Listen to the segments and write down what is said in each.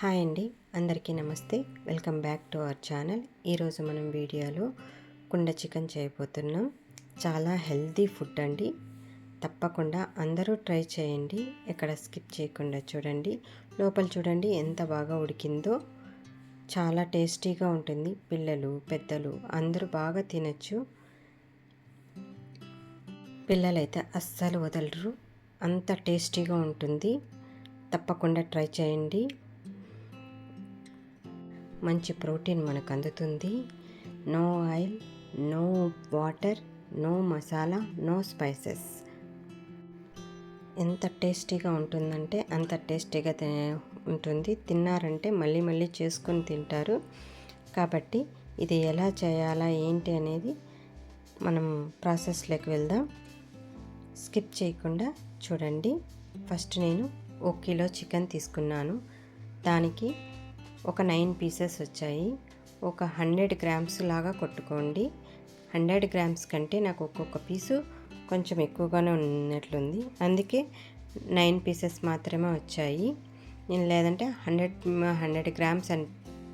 Hi అండి అందరికీ నమస్తే. Welcome back to our channel. ఈరోజు మనం వీడియోలో కుండ చికెన్ చేయబోతున్నాం. చాలా హెల్తీ ఫుడ్ అండి. తప్పకుండా అందరూ ట్రై చేయండి. ఎక్కడ స్కిప్ చేయకుండా చూడండి. లోపల చూడండి ఎంత బాగా ఉడికిందో. చాలా టేస్టీగా ఉంటుంది. పిల్లలు పెద్దలు అందరూ బాగా తినచ్చు. పిల్లలైతే అస్సలు వదలరు. అంత టేస్టీగా ఉంటుంది. తప్పకుండా ట్రై చేయండి. మంచి ప్రోటీన్ మనకు అందుతుంది no oil no water no masala no spices. ఎంత టేస్టీగా ఉంటుందంటే అంత టేస్టీగా ఉంటుంది. తిన్నారంటే మళ్ళీ మళ్ళీ చేసుకొని తింటారు. కాబట్టి ఇది ఎలా చేయాలా ఏంటి అనేది మనం ప్రాసెస్లోకి వెళ్దాం. స్కిప్ చేయకుండా చూడండి. ఫస్ట్ నేను ఒక కిలో చికెన్ తీసుకున్నాను. దానికి ఒక నైన్ పీసెస్ వచ్చాయి. ఒక హండ్రెడ్ గ్రామ్స్ లాగా కొట్టుకోండి. హండ్రెడ్ గ్రామ్స్ కంటే నాకు ఒక్కొక్క పీసు కొంచెం ఎక్కువగానే ఉన్నట్లుంది. అందుకే నైన్ పీసెస్ మాత్రమే వచ్చాయి. నేను లేదంటే హండ్రెడ్ హండ్రెడ్ గ్రామ్స్ అని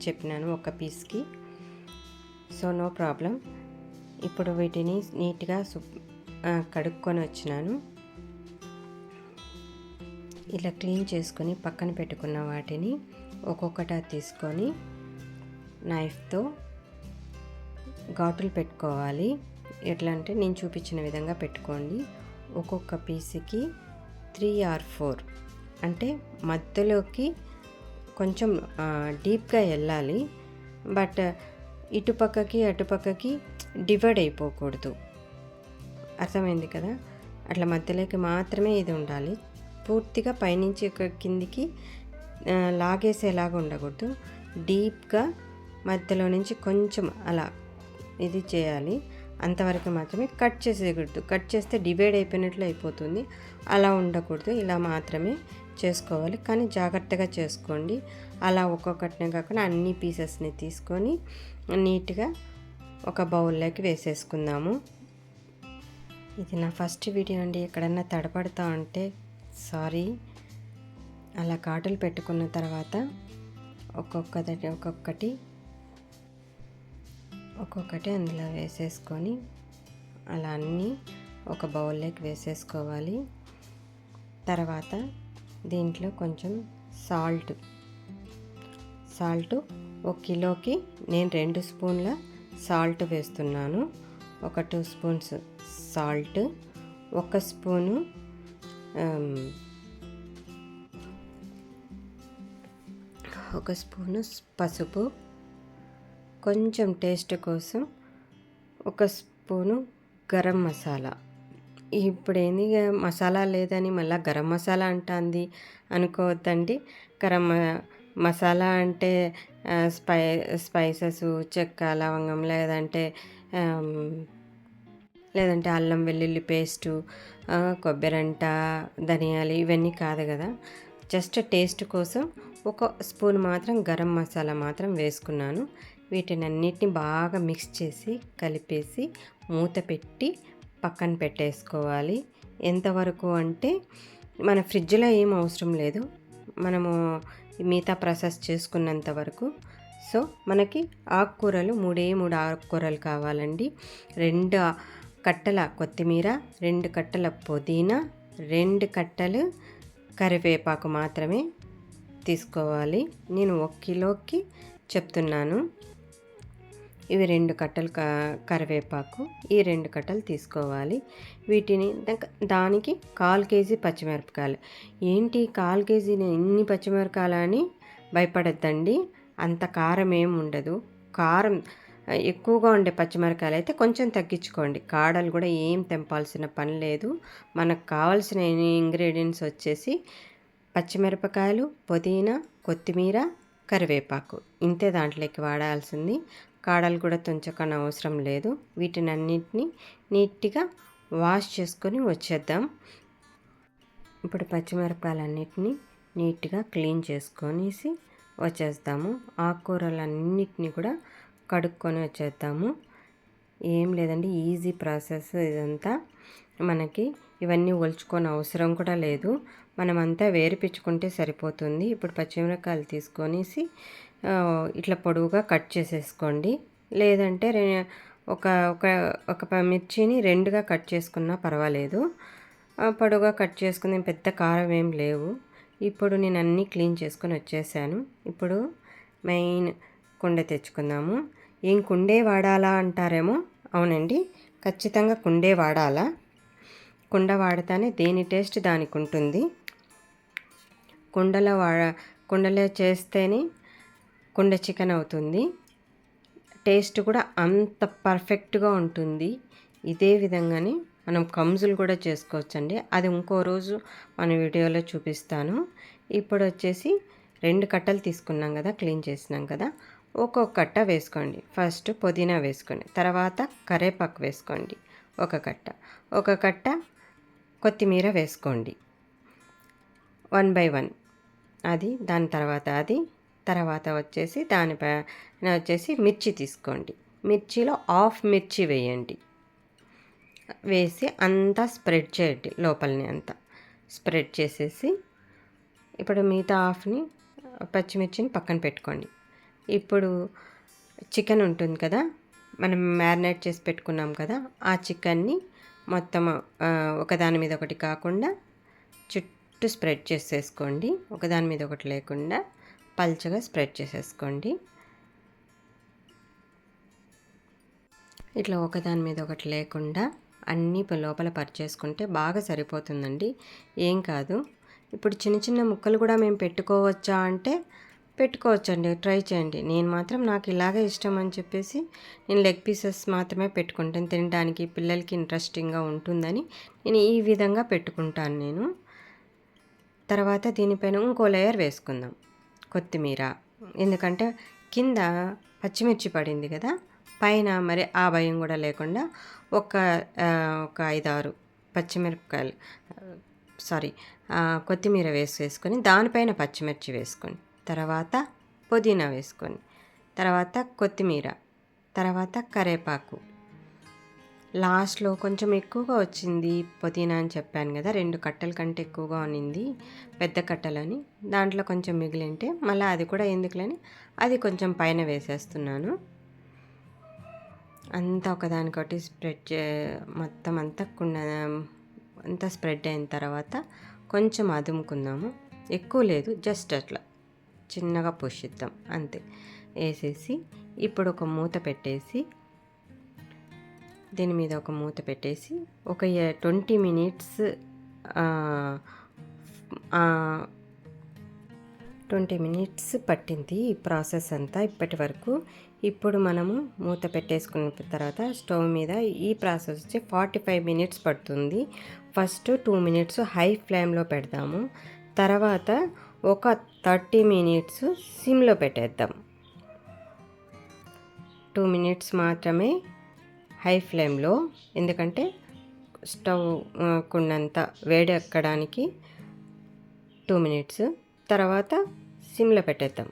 చెప్పినాను ఒక పీస్కి. So no problem. ఇప్పుడు వీటిని నీట్గా కడుక్కొని వచ్చినాను. ఇలా క్లీన్ చేసుకొని పక్కన పెట్టుకున్న వాటిని ఒక్కొక్కట తీసుకొని నైఫ్తో ఘాటులు పెట్టుకోవాలి. ఎట్లా అంటే నేను చూపించిన విధంగా పెట్టుకోండి. ఒక్కొక్క పీస్కి త్రీ ఆర్ ఫోర్ అంటే మధ్యలోకి కొంచెం డీప్గా వెళ్ళాలి. బట్ ఇటుపక్కకి అటుపక్కకి డివైడ్ అయిపోకూడదు. అర్థమైంది కదా? అట్లా మధ్యలోకి మాత్రమే ఇది ఉండాలి. పూర్తిగా పైనుంచి కిందికి లాగేసేలాగా ఉండకూడదు. డీప్గా మధ్యలో నుంచి కొంచెం అలా ఇది చేయాలి. అంతవరకు మాత్రమే కట్ చేసేయకూడదు. కట్ చేస్తే డివైడ్ అయిపోయినట్లు అయిపోతుంది. అలా ఉండకూడదు. ఇలా మాత్రమే చేసుకోవాలి. కానీ జాగ్రత్తగా చేసుకోండి. అలా ఒక్కొక్కటినే కాకుండా అన్ని పీసెస్ని తీసుకొని నీట్గా ఒక బౌల్లోకి వేసేసుకుందాము. ఇది నా ఫస్ట్ వీడియో అండి. ఎక్కడన్నా తడపడతా ఉంటే సారీ. అలా కాటులు పెట్టుకున్న తర్వాత ఒక్కొక్కటి ఒక్కొక్కటి ఒక్కొక్కటి అందులో వేసేసుకొని అలా అన్నీ ఒక బౌల్లోకి వేసేసుకోవాలి. తర్వాత దీంట్లో కొంచెం సాల్ట్ సాల్ట్ ఒక కిలోకి నేను రెండు స్పూన్ల సాల్ట్ వేస్తున్నాను. ఒక టూ స్పూన్స్ సాల్ట్ ఒక స్పూను ఒక స్పూను పసుపు. కొంచెం టేస్ట్ కోసం ఒక స్పూను గరం మసాలా. ఇప్పుడు ఏంది మసాలా లేదని మళ్ళీ గరం మసాలా అంటుంది అనుకోవద్దండి. గరం మసాలా అంటే స్పై స్పైసెస్ చెక్క లవంగం లేదంటే లేదంటే అల్లం వెల్లుల్లి పేస్టు కొబ్బరంట ధనియాలు ఇవన్నీ కాదు కదా. జస్ట్ టేస్ట్ కోసం ఒక స్పూన్ మాత్రం గరం మసాలా మాత్రం వేసుకున్నాను. వీటిని అన్నిటిని బాగా మిక్స్ చేసి కలిపేసి మూత పెట్టి పక్కన పెట్టేసుకోవాలి. ఎంతవరకు అంటే మన ఫ్రిడ్జ్లో ఏం అవసరం లేదు. మనము మిగతా ప్రాసెస్ చేసుకున్నంత వరకు. సో మనకి ఆకుకూరలు మూడే మూడు ఆకుకూరలు కావాలండి. రెండు కట్టల కొత్తిమీర రెండు కట్టల పుదీనా రెండు కట్టలు కరివేపాకు మాత్రమే. తీసుకోవాలి. నేను ఒక కిలోకి చెప్తున్నాను. ఇవి రెండు కట్టలు కరివేపాకు. ఈ రెండు కట్టలు తీసుకోవాలి. వీటిని దానికి కాల్ కేజీ పచ్చిమిరపకాయలు. ఏంటి కాల్ కేజీ ఎన్ని పచ్చిమిరపకాయలు అని భయపడద్దండి. అంత కారం ఏమి ఉండదు. కారం ఎక్కువగా ఉండే పచ్చిమిరకాయలు అయితే కొంచెం తగ్గించుకోండి. కాడలు కూడా ఏం తెంపాల్సిన పని లేదు. మనకు కావాల్సిన ఇంగ్రీడియంట్స్ వచ్చేసి పచ్చిమిరపకాయలు పుదీనా కొత్తిమీర కరివేపాకు. ఇంతే దాంట్లోకి వాడాల్సింది. కాడలు కూడా తుంచకన అవసరం లేదు. వీటిని అన్నింటినీ నీట్గా వాష్ చేసుకొని వచ్చేద్దాం. ఇప్పుడు పచ్చిమిరపకాయలన్నిటినీ నీట్గా క్లీన్ చేసుకొనేసి వచ్చేస్తాము. ఆకుకూరలన్నిటినీ కూడా కడుక్కొని వచ్చేద్దాము. ఏం లేదండి ఈజీ ప్రాసెస్ ఇదంతా. మనకి ఇవన్నీ ఒలుచుకొని అవసరం కూడా లేదు. మనమంతా వేరిపించుకుంటే సరిపోతుంది. ఇప్పుడు పచ్చిమిరపకాయలు తీసుకొనేసి ఇట్లా పొడవుగా కట్ చేసేసుకోండి. లేదంటే ఒక ఒక ఒక ప- మిర్చిని రెండుగా కట్ చేసుకున్నా పర్వాలేదు. పొడవుగా కట్ చేసుకుని పెద్ద కారం ఏం లేవు. ఇప్పుడు నేను అన్నీ క్లీన్ చేసుకొని వచ్చేసాను. ఇప్పుడు మెయిన్ కుండ తెచ్చుకుందాము. ఏం కుండే వాడాలా అంటారేమో? అవునండి. ఖచ్చితంగా కుండే వాడాలా? కుండ వాడితేనే దేని టేస్ట్ దానికి ఉంటుంది. కుండలో వాడ కుండలో చేస్తేనే కుండ చికెన్ అవుతుంది. టేస్ట్ కూడా అంత పర్ఫెక్ట్గా ఉంటుంది. ఇదే విధంగానే మనం కంజులు కూడా చేసుకోవచ్చండి. అది ఇంకో రోజు మన వీడియోలో చూపిస్తాను. ఇప్పుడు వచ్చేసి రెండు కట్టలు తీసుకున్నాం కదా క్లీన్ చేసినాం కదా. ఒక్కొక్క కట్ట వేసుకోండి. ఫస్ట్ పుదీనా వేసుకోండి. తర్వాత కరేపాకు వేసుకోండి. ఒక కట్ట. ఒక కట్ట కొత్తిమీర వేసుకోండి. One by one. అది దాని తర్వాత అది తర్వాత వచ్చేసి దానిపైన వచ్చేసి మిర్చి తీసుకోండి. మిర్చిలో హాఫ్ మిర్చి వేయండి. వేసి అంతా స్ప్రెడ్ చేయండి లోపలని అంతా. స్ప్రెడ్ చేసేసి ఇప్పుడు మిగతా హాఫ్ని పచ్చిమిర్చిని పక్కన పెట్టుకోండి. ఇప్పుడు చికెన్ ఉంటుంది కదా మనం మ్యారినేట్ చేసి పెట్టుకున్నాం కదా ఆ చికెన్ని మొత్తం ఒకదాని మీద ఒకటి కాకుండా చుట్టూ స్ప్రెడ్ చేసేసుకోండి. ఒకదాని మీద ఒకటి లేకుండా పల్చగా స్ప్రెడ్ చేసేసుకోండి. ఇట్లా ఒకదాని మీద ఒకటి లేకుండా అన్నీ లోపల పరిచేసుకుంటే బాగా సరిపోతుందండి. ఏం కాదు. ఇప్పుడు చిన్న చిన్న ముక్కలు కూడా మేము పెట్టుకోవచ్చా అంటే పెట్టుకోవచ్చండి. ట్రై చేయండి. నేను మాత్రం నాకు ఇలాగే ఇష్టం అని చెప్పేసి నేను లెగ్ పీసెస్ మాత్రమే పెట్టుకుంటాను. తినడానికి పిల్లలకి ఇంట్రెస్టింగ్గా ఉంటుందని నేను ఈ విధంగా పెట్టుకుంటాను నేను. తర్వాత దీనిపైన ఇంకో లేయర్ వేసుకుందాం కొత్తిమీర. ఎందుకంటే కింద పచ్చిమిర్చి పడింది కదా పైన మరి ఆ భయం కూడా లేకుండా ఒక ఒక ఐదారు పచ్చిమిరపకాయలు సారీ కొత్తిమీర వేసేసుకొని దానిపైన పచ్చిమిర్చి వేసుకొని తర్వాత పుదీనా వేసుకొని తర్వాత కొత్తిమీర తర్వాత కరేపాకు. లాస్ట్లో కొంచెం ఎక్కువగా వచ్చింది పుదీనా అని చెప్పాను కదా రెండు కట్టల కంటే ఎక్కువగా ఉన్నింది పెద్ద కట్టలని. దాంట్లో కొంచెం మిగిలింటే మళ్ళీ అది కూడా ఎందుకులని అది కొంచెం పైన వేసేస్తున్నాను. అంతా ఒకదానికొకటి స్ప్రెడ్ చే మొత్తం అంతా కుండ అంతా స్ప్రెడ్ అయిన తర్వాత కొంచెం అదుముకుందాము. ఎక్కువ లేదు జస్ట్ అట్లా. చిన్నగా పోషిద్దాం అంతే. వేసేసి ఇప్పుడు ఒక మూత పెట్టేసి దీని మీద ఒక మూత పెట్టేసి ఒక ట్వంటీ మినిట్స్ ట్వంటీ మినిట్స్ పట్టింది ఈ ప్రాసెస్ అంతా ఇప్పటి వరకు. ఇప్పుడు మనము మూత పెట్టేసుకున్న తర్వాత స్టవ్ మీద ఈ ప్రాసెస్ వచ్చి ఫార్టీ ఫైవ్ మినిట్స్ పడుతుంది. ఫస్ట్ టూ మినిట్స్ హై ఫ్లేమ్లో పెడదాము. తర్వాత ఒక థర్టీ మినిట్స్ సిమ్లో పెట్టేద్దాం. టూ మినిట్స్ మాత్రమే హై ఫ్లేమ్లో ఎందుకంటే స్టవ్ కొన్నంత వేడి ఎక్కడానికి టూ మినిట్స్. తర్వాత సిమ్లో పెట్టేద్దాం.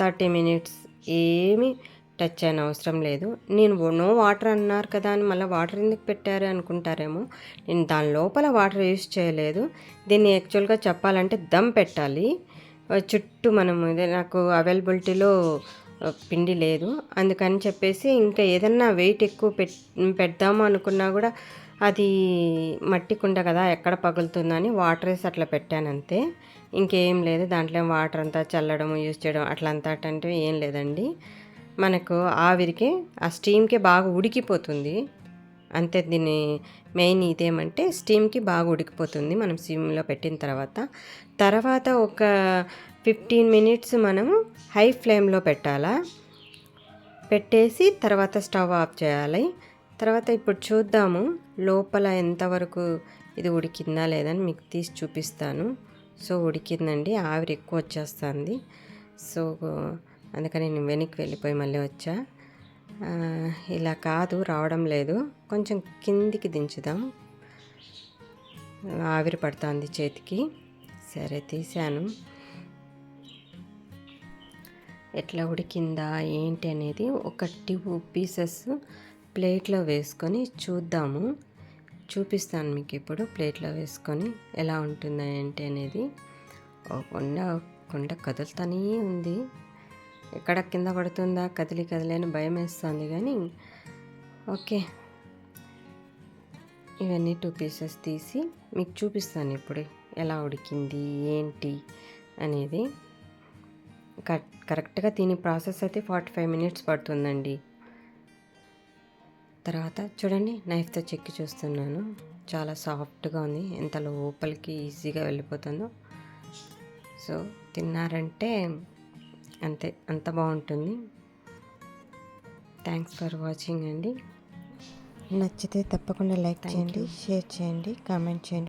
థర్టీ మినిట్స్ ఏమీ టచ్ అయిన అవసరం లేదు. నేను నో వాటర్ అన్నారు కదా అని మళ్ళీ వాటర్ ఎందుకు పెట్టారు అనుకుంటారేమో. నేను దాని లోపల వాటర్ యూస్ చేయలేదు. దీన్ని యాక్చువల్గా చెప్పాలంటే దమ్ పెట్టాలి. చుట్టూ మనం ఇదే నాకు అవైలబిలిటీలో పిండి లేదు. అందుకని చెప్పేసి ఇంకా ఏదన్నా వెయిట్ ఎక్కువ పెట్ పెడదాము అనుకున్నా కూడా అది మట్టి కుండ కదా ఎక్కడ పగులుతుందని వాటర్ వేసి అట్లా పెట్టాను అంతే. ఇంకేం లేదు దాంట్లో వాటర్ అంతా చల్లడం యూజ్ చేయడం అట్లా అంతా అంటే ఏం లేదండి. మనకు ఆవిరికి ఆ స్టీమ్కి బాగా ఉడికిపోతుంది. అంతే దీని మెయిన్ ఇదేమంటే స్టీమ్కి బాగా ఉడికిపోతుంది మనం సిమ్లో పెట్టిన తర్వాత. తర్వాత ఒక ఫిఫ్టీన్ మినిట్స్ మనము హై ఫ్లేమ్లో పెట్టాలా? పెట్టేసి తర్వాత స్టవ్ ఆఫ్ చేయాలి. తర్వాత ఇప్పుడు చూద్దాము లోపల ఎంతవరకు ఇది ఉడికిందా లేదని మీకు తీసి చూపిస్తాను. సో ఉడికిందండి. ఆవిరి ఎక్కువ వచ్చేస్తుంది. సో అందుకని నేను వెనక్కి వెళ్ళిపోయి మళ్ళీ వచ్చా. ఇలా కాదు రావడం లేదు. కొంచెం కిందికి దించుదాం. ఆవిరి పడుతుంది చేతికి. సరే తీసాను. ఎట్లా ఉడికిందా ఏంటి అనేది ఒక టూ పీసెస్ ప్లేట్లో వేసుకొని చూద్దాము. చూపిస్తాను మీకు ఇప్పుడు ప్లేట్లో వేసుకొని ఎలా ఉంటుందా ఏంటి అనేది. కొండ కొండ కదులుతూనే ఉంది. ఎక్కడ కింద పడుతుందా కదిలి కదిలేని భయం వేస్తుంది కానీ ఓకే. ఇవన్నీ టూ పీసెస్ తీసి మీకు చూపిస్తాను ఇప్పుడు ఎలా ఉడికింది ఏంటి అనేది. కరెక్ట్గా దీని ప్రాసెస్ అయితే ఫార్టీ ఫైవ్ మినిట్స్ పడుతుందండి. తర్వాత చూడండి నైఫ్తో చెక్కి చూస్తున్నాను. చాలా సాఫ్ట్గా ఉంది. ఎంత లోపలికి ఈజీగా వెళ్ళిపోతుందో. సో తిన్నారంటే అంతే అంత బాగుంటుంది. థ్యాంక్స్ ఫర్ వాచింగ్ అండి. నచ్చితే తప్పకుండా లైక్ చేయండి. షేర్ చేయండి కామెంట్ చేయండి.